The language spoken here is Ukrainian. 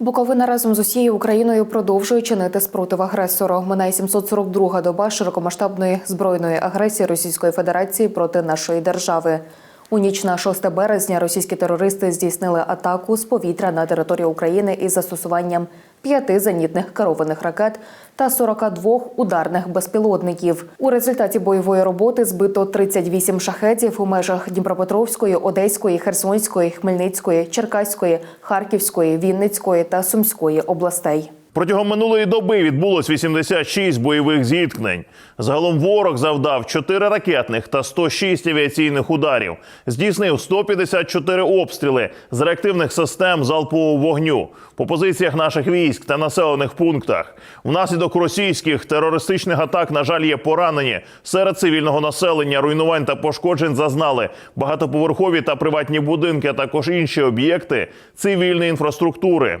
Буковина разом з усією Україною продовжує чинити спротив агресору. Минає 742-га доба широкомасштабної збройної агресії Російської Федерації проти нашої держави. У ніч на 6 березня російські терористи здійснили атаку з повітря на територію України із застосуванням п'яти зенітних керованих ракет та 42 ударних безпілотників. У результаті бойової роботи збито 38 шахетів у межах Дніпропетровської, Одеської, Херсонської, Хмельницької, Черкаської, Харківської, Вінницької та Сумської областей. Протягом минулої доби відбулось 86 бойових зіткнень. Загалом ворог завдав 4 ракетних та 106 авіаційних ударів. Здійснив 154 обстріли з реактивних систем залпового вогню по позиціях наших військ та населених пунктах. Внаслідок російських терористичних атак, на жаль, є поранені серед цивільного населення. Руйнувань та пошкоджень зазнали багатоповерхові та приватні будинки, а також інші об'єкти цивільної інфраструктури.